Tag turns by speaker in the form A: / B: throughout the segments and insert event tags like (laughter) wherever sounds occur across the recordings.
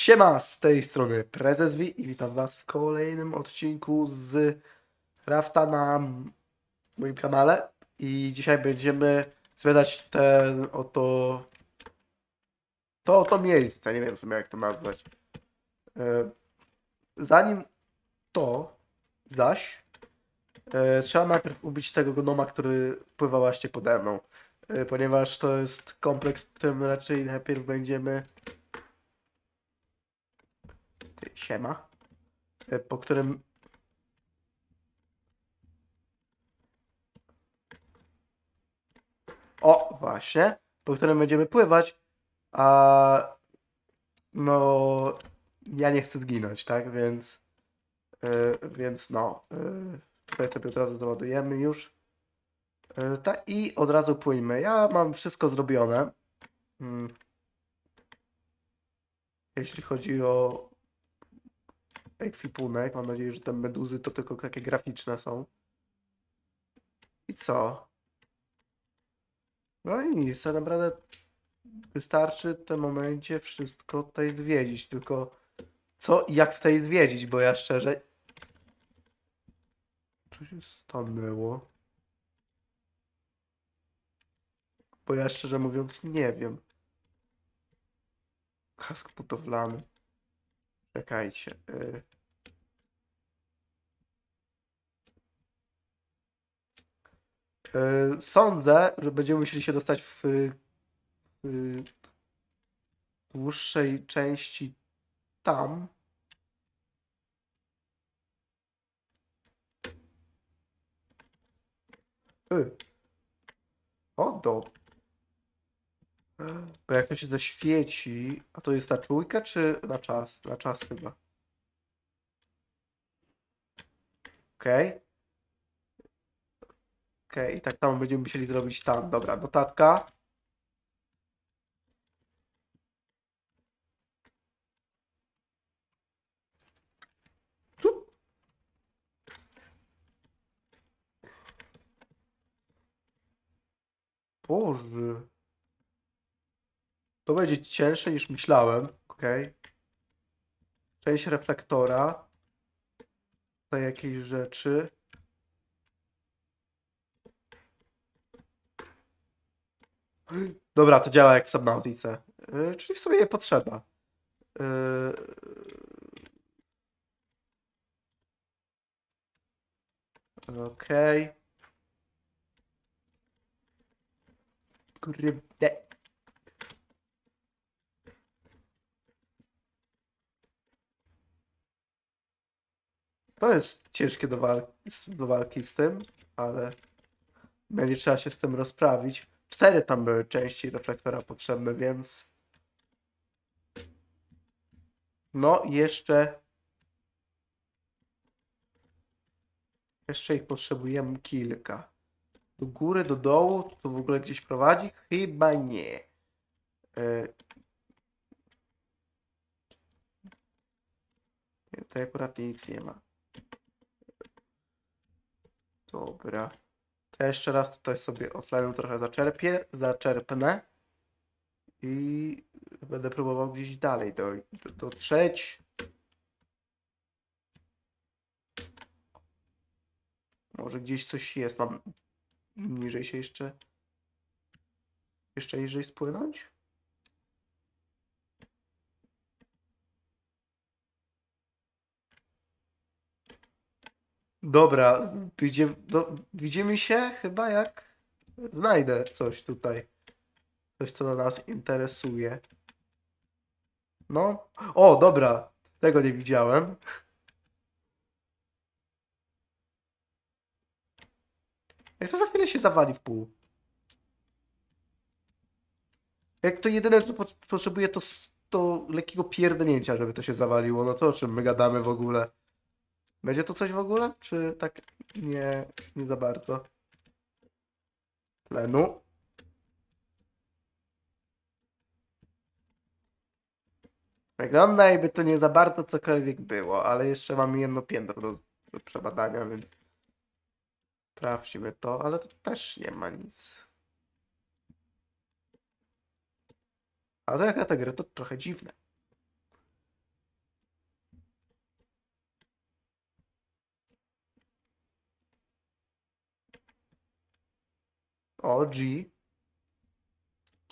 A: Siema, z tej strony Prezes V i witam was w kolejnym odcinku z Rafta na moim kanale i dzisiaj będziemy zwiedzać ten oto to oto miejsce, nie wiem w sumie jak to nazwać. E, Zanim to zaś e, trzeba najpierw ubić tego gnoma, który pływa właśnie pode mną, e, ponieważ to jest kompleks, w którym raczej najpierw będziemy Siema. E, Po którym. O, właśnie. Po którym będziemy pływać. A. No. Ja nie chcę zginąć, tak? Więc. e, więc no. e, tutaj sobie od razu załadujemy już. E, ta, I od razu płyńmy. Ja mam wszystko zrobione. Mm. Jeśli chodzi o ekwipunek. Mam nadzieję, że te meduzy to tylko takie graficzne są. I co? No i nic, tak naprawdę wystarczy w tym momencie wszystko tutaj zwiedzić. Tylko co i jak tutaj zwiedzić, bo ja szczerze... Co się stanęło? Bo ja szczerze mówiąc nie wiem. Kask budowlany. Czekajcie. y. Y, Sądzę, że będziemy musieli się dostać w, w dłuższej części tam. Y. O, do. Bo jak to się zaświeci, a to jest na czujkę czy na czas? Na czas chyba. Okej. Okej, tak samo będziemy musieli zrobić tam. Dobra, notatka. Boże. To będzie cięższe niż myślałem. Okej. Część reflektora. Tutaj jakieś rzeczy. Dobra, to działa jak w Subnautice. Yy, czyli w sumie nie potrzeba. Yy... Okej. Kurde. To jest ciężkie do, do walki z tym, ale będzie trzeba się z tym rozprawić. Cztery tam były części reflektora potrzebne, więc. No, jeszcze. Jeszcze ich potrzebujemy kilka. Do góry, do dołu, to, to w ogóle gdzieś prowadzi? Chyba nie. Nie, tutaj akurat nic nie ma. Dobra. To ja jeszcze raz tutaj sobie offline trochę zaczerpię, zaczerpnę i będę próbował gdzieś dalej do, do, dotrzeć. Może gdzieś coś jest. Mam niżej się jeszcze. Jeszcze niżej spłynąć? Dobra, widzimy, no, widzimy się chyba jak znajdę coś tutaj. Coś, co nas interesuje. No. O, dobra. Tego nie widziałem. Jak to za chwilę się zawali w pół. Jak to jedyne, co pot- potrzebuję, to, to lekkiego pierdnięcia, żeby to się zawaliło. No to o czym my gadamy w ogóle? Będzie to coś w ogóle? Czy tak nie, nie za bardzo? Tlenu. Wygląda jakby to nie za bardzo cokolwiek było, ale jeszcze mamy jedno piętro do, do przebadania, więc sprawdźmy to, ale to też nie ma nic. Ale to jaka ta gra, to trochę dziwne. O, G.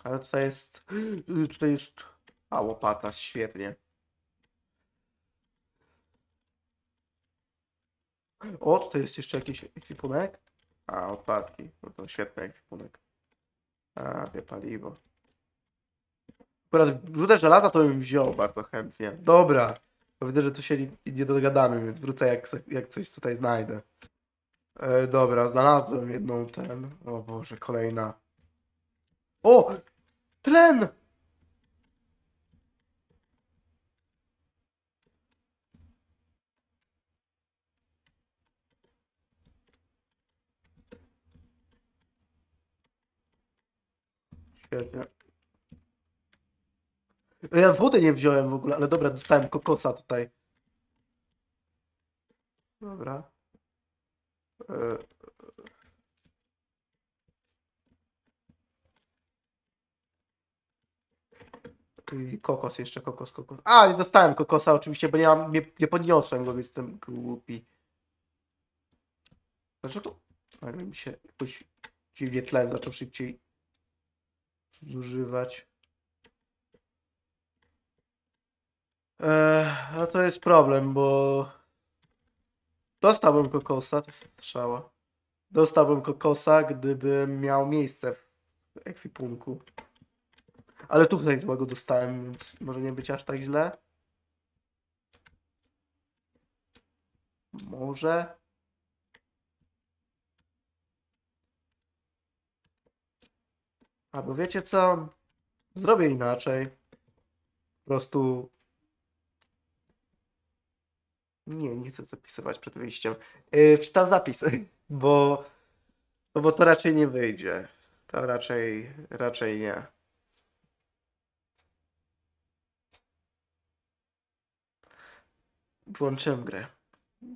A: Ale tutaj jest. (gasps) Tutaj jest. A, łopata, świetnie. O, tutaj jest jeszcze jakiś ekwipunek. A, odpadki. No to świetny ekwipunek. A, wie paliwo. Akurat rudę żelaza to bym wziął bardzo chętnie. Dobra. Bo widzę, że tu się nie, nie dogadamy, więc wrócę jak, jak coś tutaj znajdę. E, dobra, znalazłem jedną ten. O Boże, kolejna. O! Tlen! Świetnie. Ja wody nie wziąłem w ogóle, ale dobra, dostałem kokosa tutaj. Dobra. E, I kokos jeszcze, kokos, kokos. A, nie dostałem kokosa oczywiście, bo nie, mam, nie, nie podniosłem go, jestem głupi. Dlaczego? Nagle mi się jakoś dziwnie tlen zaczął szybciej zużywać. Eee, no to jest problem, bo dostałbym kokosa, to jest strzała. Dostałbym kokosa, gdybym miał miejsce w ekwipunku. Ale tutaj chyba go dostałem, więc może nie być aż tak źle. Może. Albo wiecie co? Zrobię inaczej. Po prostu. Nie, nie chcę zapisywać przed wyjściem. Yy, czytam zapisy, (laughs) bo. No bo to raczej nie wyjdzie. To raczej, raczej nie. Włączyłem grę.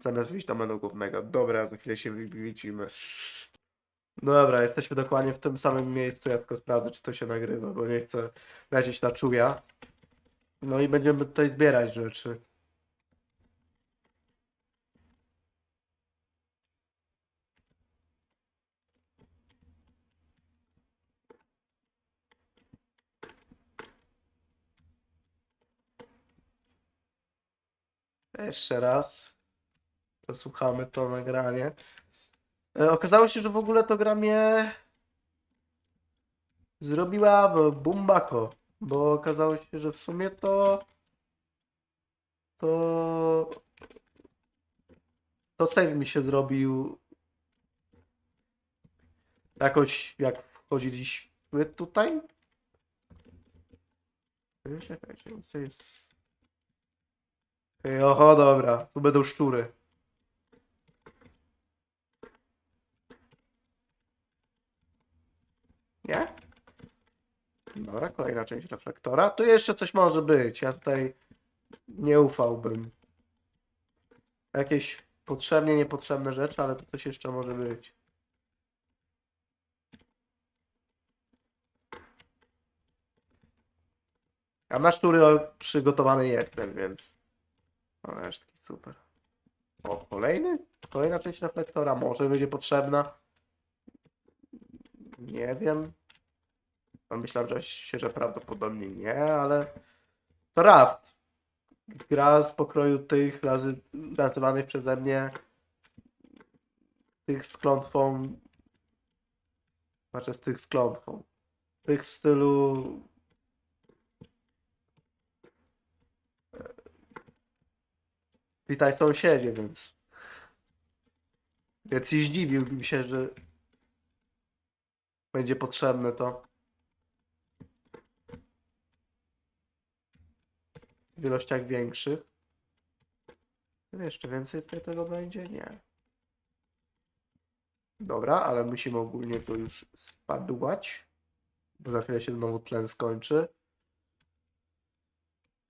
A: Zamiast wyjść do menu głównego. Dobra, za chwilę się wi- widzimy. No dobra, jesteśmy dokładnie w tym samym miejscu. Ja tylko sprawdzę, czy to się nagrywa, bo nie chcę lecieć na czuja. No i będziemy tutaj zbierać rzeczy. Jeszcze raz. Posłuchamy to nagranie. E, Okazało się, że w ogóle to gra mnie zrobiła bumbako, bo okazało się, że w sumie to to to save mi się zrobił jakoś jak wchodziliśmy tutaj. Czekajcie, co jest? Oho, dobra, tu będą szczury. Nie? Dobra, kolejna część reflektora. Tu jeszcze coś może być. Ja tutaj nie ufałbym. Jakieś potrzebnie, niepotrzebne rzeczy, ale tu coś jeszcze może być. A na szczury o- przygotowany jestem, więc... Resztki, super. O, kolejny? Kolejna część reflektora może będzie potrzebna. Nie wiem. No, myślałem, że się, że prawdopodobnie nie, ale to Raft. Gra z pokroju tych razy nazywanych przeze mnie tych z klątwą znaczy z tych z klątwą. Tych w stylu Witaj sąsiedzie, więc więc i zdziwiłbym się, że będzie potrzebne to. W ilościach większych. Jeszcze więcej tego będzie? Nie. Dobra, ale musimy ogólnie to już spadłać. Bo za chwilę się znowu tlen skończy.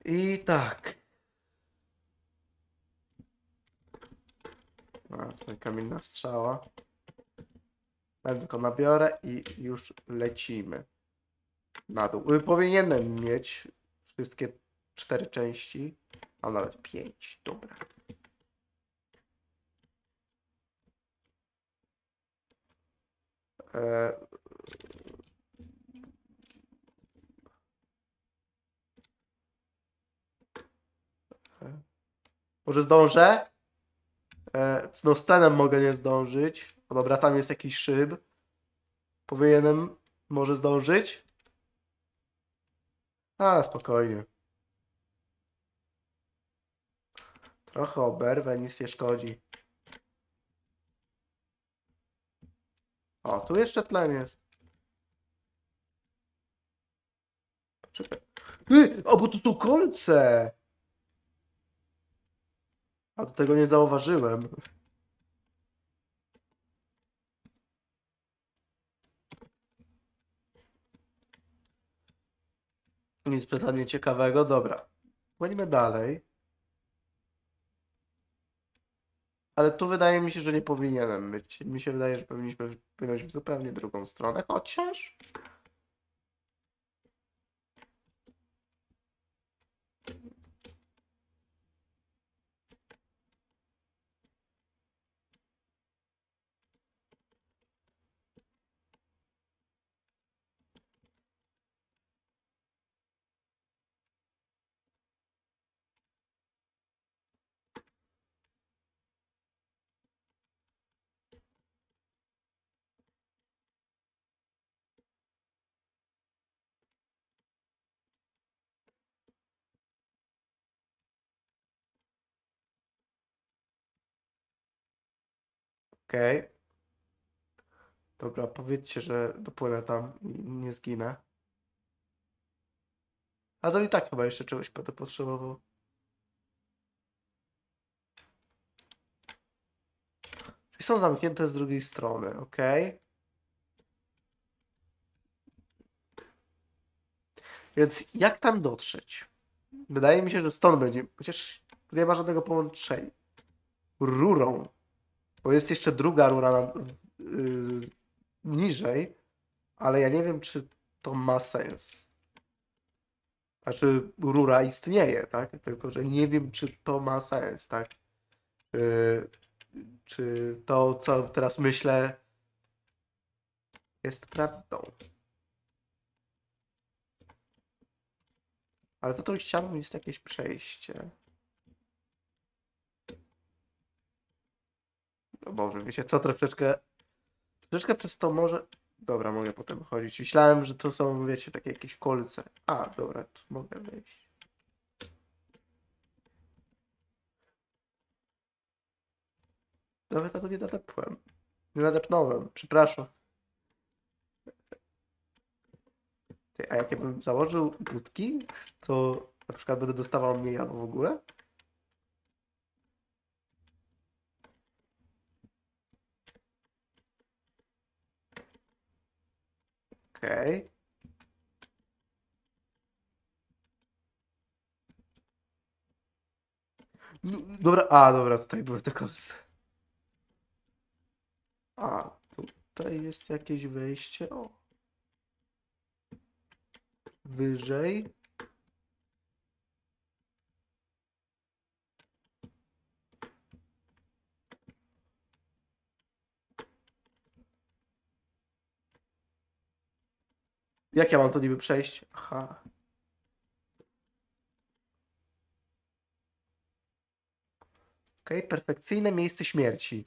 A: I tak. A, tutaj kamienna strzała. Ja tylko nabiorę i już lecimy. Na dół. Y, powinienem mieć wszystkie cztery części, a nawet pięć. Dobra. E... e. Może zdążę? E, no z tenem mogę nie zdążyć. O dobra, tam jest jakiś szyb. Powinienem może zdążyć? A, spokojnie. Trochę oberwę, nic nie szkodzi. O, tu jeszcze tlen jest. Poczekaj. Ty, o, bo tu są kolce! A tego nie zauważyłem. Nic pytanie ciekawego, dobra. Płyńmy dalej. Ale tu wydaje mi się, że nie powinienem być. Mi się wydaje, że powinniśmy płynąć w zupełnie drugą stronę, chociaż... Okej. Dobra, powiedzcie, że dopłynę tam i nie zginę. A to i tak chyba jeszcze czegoś będę potrzebował. Czyli są zamknięte z drugiej strony, okej. Więc jak tam dotrzeć? Wydaje mi się, że stąd będzie, chociaż nie ma żadnego połączenia. Rurą. Bo jest jeszcze druga rura yy, niżej, ale ja nie wiem, czy to ma sens. Znaczy, rura istnieje, tak? Tylko, że nie wiem, czy to ma sens, tak? Yy, czy to, co teraz myślę, jest prawdą. Ale to tą ścianą jest jakieś przejście. No Boże, wiecie co, troszeczkę, troszeczkę przez to może... Dobra, mogę potem chodzić. Myślałem, że to są, wiecie, takie jakieś kolce. A, dobra, tu mogę wejść. Nawet tego nie nadepłem. Nie nadepnąłem, przepraszam. A jak ja bym założył budki, to na przykład będę dostawał mniej albo w ogóle? Okej. No, Dobra, a dobra, tutaj były te kolce. A, tutaj jest jakieś wejście. O. Wyżej. Jak ja mam to niby przejść? Aha. Okej, perfekcyjne miejsce śmierci.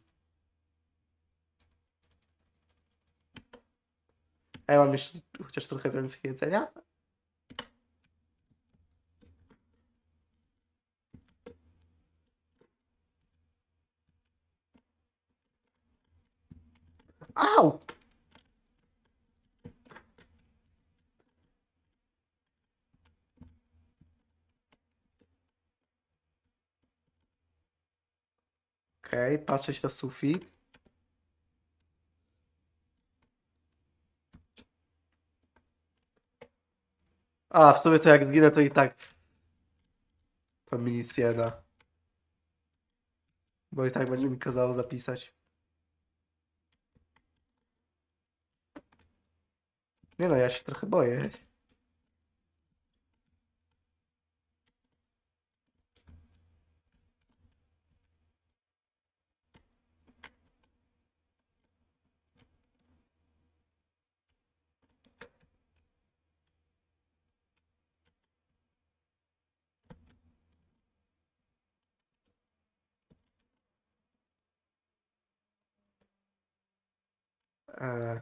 A: A ja mam jeszcze chociaż trochę więcej jedzenia? Okej, patrzeć na sufit. A, w sumie to jak zginę, to i tak to mi nic nie da. Bo i tak będzie mi kazało zapisać. Nie no, ja się trochę boję. E...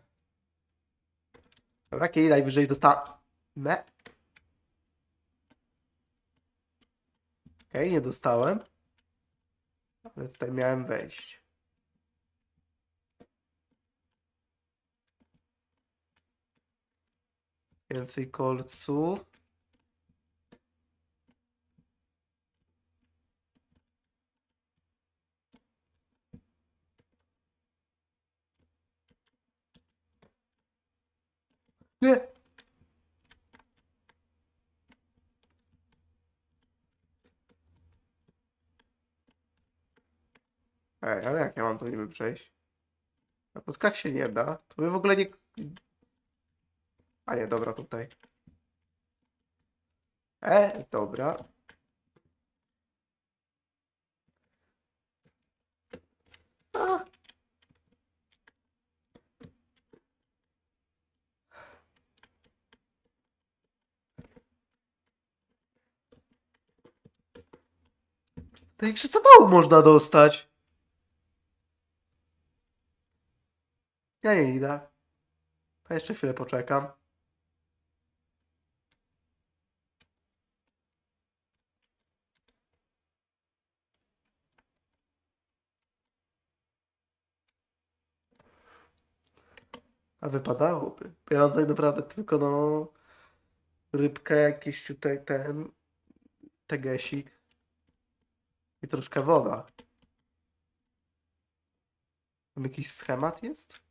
A: Dobra, kiedy najwyżej dostanę. Okej, nie dostałem. Ale tutaj miałem wejść. Więcej kolców. Nie! Ej, ale jak ja mam to niby przejść? Na podskak się nie da. To by w ogóle nie... A nie, dobra, tutaj. E, dobra. A. To jak się zawału można dostać? Ja nie idę. A jeszcze chwilę poczekam. A wypadałoby. Ja mam tak naprawdę tylko no rybkę, jakiś tutaj ten tegesik i troszkę woda. Tam jakiś schemat jest?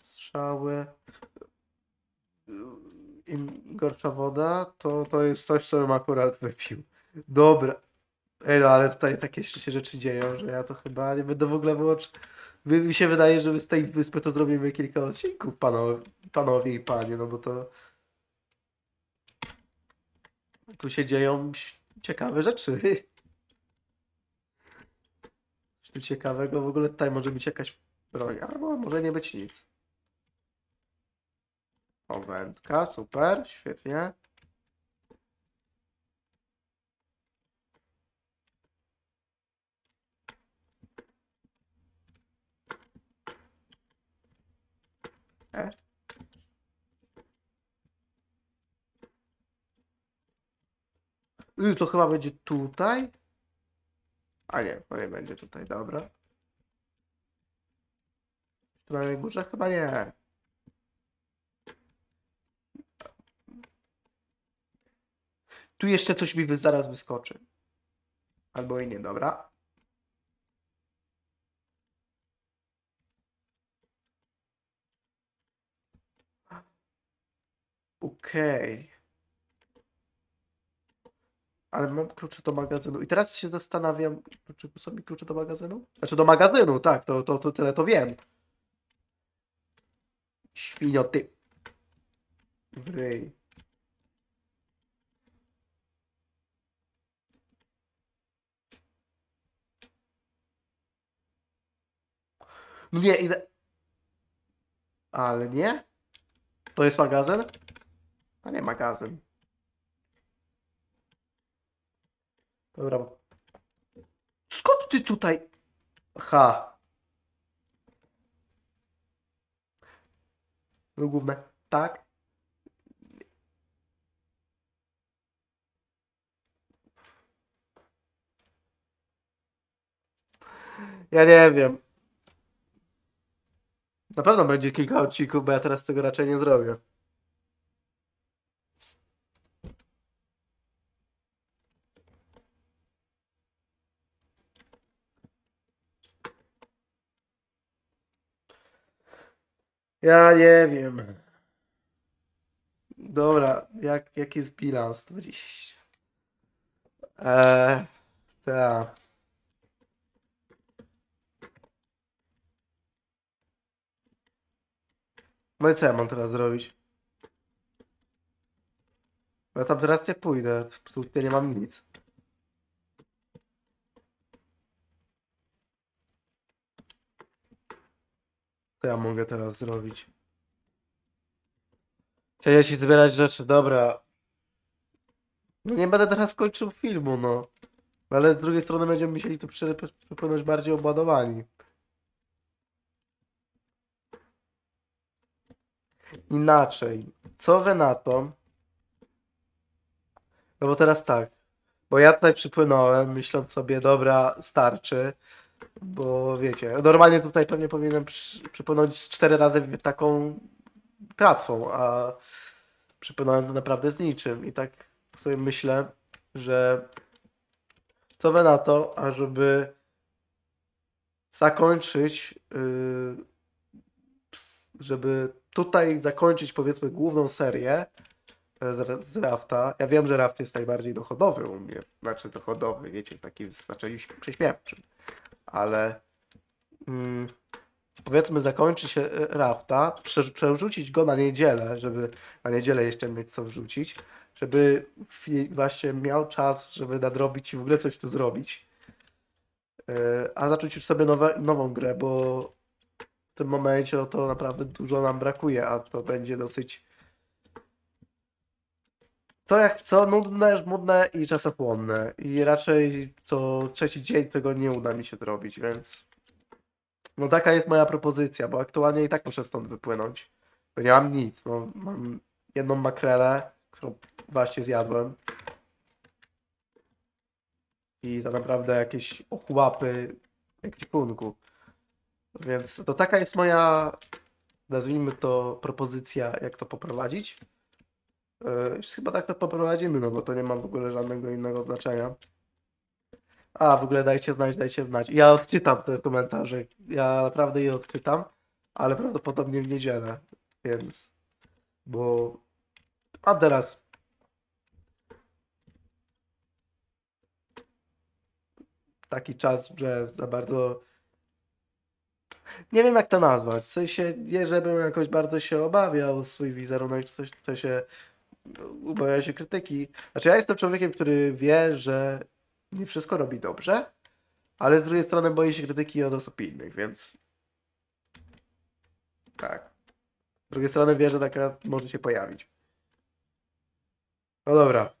A: Strzały. Im gorsza woda, to, to jest coś, co bym akurat wypił. Dobra. Ej, no ale tutaj takie się rzeczy dzieją, że ja to chyba nie będę w ogóle wyłączył. Mi się wydaje, że my z tej wyspy to zrobimy kilka odcinków, panowie, panowie i panie, no bo to tu się dzieją ciekawe rzeczy. (laughs) Tu ciekawego, w ogóle tutaj może być jakaś broń, albo może nie być nic. Wędka, super, świetnie. E? Y, to chyba będzie tutaj? A nie, to nie będzie tutaj, dobra. Tu na najgórze chyba nie. Tu jeszcze coś mi zaraz wyskoczy. Albo i nie, dobra. Okej. Ale mam klucze do magazynu. I teraz się zastanawiam, czy są mi klucze do magazynu? Znaczy do magazynu, tak, to, to, to tyle to wiem. Świnio, ty. Wryj. No nie, ile... Ale nie? To jest magazyn? A nie magazyn. Dobra. Skąd ty tutaj? Ha. No główne. Tak. Ja nie wiem. Na pewno będzie kilka odcinków, bo ja teraz tego raczej nie zrobię. Ja nie wiem. Dobra, jak, jaki jest bilans? 20. Eee, tak. No i co ja mam teraz zrobić? Ja tam teraz nie pójdę, absolutnie nie mam nic. Co ja mogę teraz zrobić? Chciałem ci zbierać rzeczy, dobra. No nie będę teraz kończył filmu, no. Ale z drugiej strony będziemy musieli tu przy- przypłynąć bardziej obładowani. Inaczej. Co wy na to? No bo teraz tak. Bo ja tutaj przypłynąłem, myśląc sobie, dobra, starczy. Bo wiecie, normalnie tutaj pewnie powinienem przy, przypłynąć cztery razy taką tratwą, a przypłynąłem naprawdę z niczym. I tak sobie myślę, że co wy na to, ażeby zakończyć, yy, żeby tutaj zakończyć powiedzmy główną serię e, z, z Rafta. Ja wiem, że Raft jest najbardziej dochodowy u mnie, znaczy dochodowy, wiecie, taki znaczy prześmiewczy, ale mm, powiedzmy zakończyć e, Rafta, prze, przerzucić go na niedzielę, żeby na niedzielę jeszcze mieć co wrzucić, żeby właśnie miał czas, żeby nadrobić i w ogóle coś tu zrobić. E, A zacząć już sobie nowe, nową grę, bo w tym momencie no to naprawdę dużo nam brakuje, a to będzie dosyć co jak co, nudne, żmudne i czasochłonne. I raczej co trzeci dzień tego nie uda mi się zrobić, więc no taka jest moja propozycja, bo aktualnie i tak muszę stąd wypłynąć. Bo nie mam nic, no mam jedną makrelę, którą właśnie zjadłem. I to naprawdę jakieś ochłapy ekwipunku. Więc to taka jest moja, nazwijmy to, propozycja, jak to poprowadzić. Yy, już chyba tak to poprowadzimy, no bo to nie ma w ogóle żadnego innego znaczenia. A, w ogóle dajcie znać, dajcie znać. Ja odczytam te komentarze. Ja naprawdę je odczytam, ale prawdopodobnie w niedzielę, więc. Bo. A teraz. Taki czas, że za bardzo. Nie wiem jak to nazwać. W sensie, nie żebym jakoś bardzo się obawiał o swój wizerunek, czy coś, to się ubawia się krytyki. Znaczy, ja jestem człowiekiem, który wie, że nie wszystko robi dobrze, ale z drugiej strony boi się krytyki od osób innych, więc. Tak. Z drugiej strony wie, że taka może się pojawić. No dobra.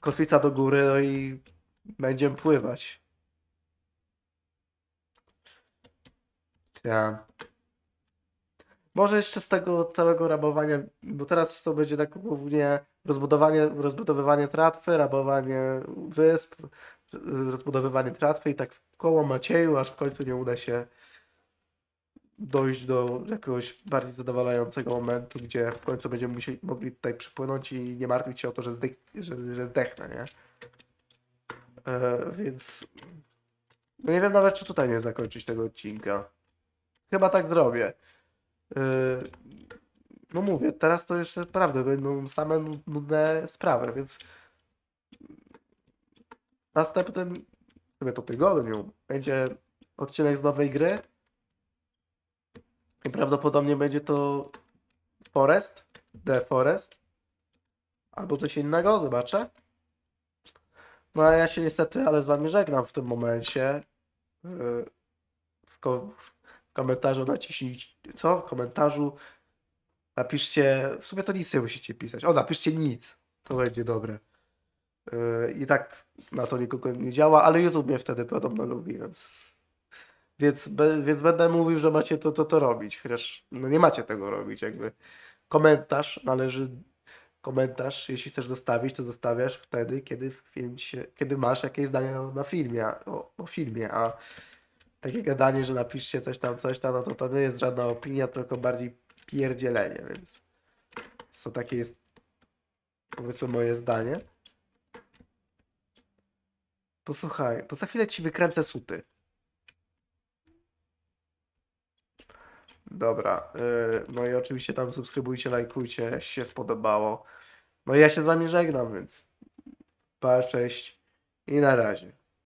A: Kotwica do góry, no i będziemy pływać. Ja. Może jeszcze z tego całego rabowania, bo teraz to będzie tak głównie rozbudowanie, rozbudowywanie tratwy, rabowanie wysp, rozbudowywanie tratwy i tak koło Macieju, aż w końcu nie uda się dojść do jakiegoś bardziej zadowalającego momentu, gdzie w końcu będziemy musieli, mogli tutaj przypłynąć i nie martwić się o to, że, zdech, że, że zdechnę, nie? E, więc no nie wiem nawet, czy tutaj nie zakończyć tego odcinka. Chyba tak zrobię. Yy, No mówię, teraz to jeszcze naprawdę będą same nu- nudne sprawy, więc następnym sobie to tygodniu będzie odcinek z nowej gry i prawdopodobnie będzie to Forest, The Forest albo coś innego, zobaczę. No a ja się niestety, ale z wami żegnam w tym momencie. Yy, W, w komentarzu naciśnijcie, co? Komentarzu napiszcie, w sumie to nic nie musicie pisać. O, napiszcie nic, to będzie dobre. Yy, I tak na to nikogo nie działa, ale YouTube mnie wtedy podobno lubi, więc więc, be, więc będę mówił, że macie to, to, to robić, chociaż no nie macie tego robić, jakby komentarz należy, komentarz, jeśli chcesz zostawić, to zostawiasz wtedy, kiedy film się, kiedy masz jakieś zdanie na, filmie, o, o filmie, a takie gadanie, że napiszcie coś tam, coś tam, no to to nie jest żadna opinia, tylko bardziej pierdzielenie, więc to takie jest powiedzmy moje zdanie. Posłuchaj, bo za chwilę ci wykręcę suty. Dobra, yy, no i oczywiście tam subskrybujcie, lajkujcie, jeśli się spodobało. No i ja się z wami żegnam, więc pa, cześć i na razie.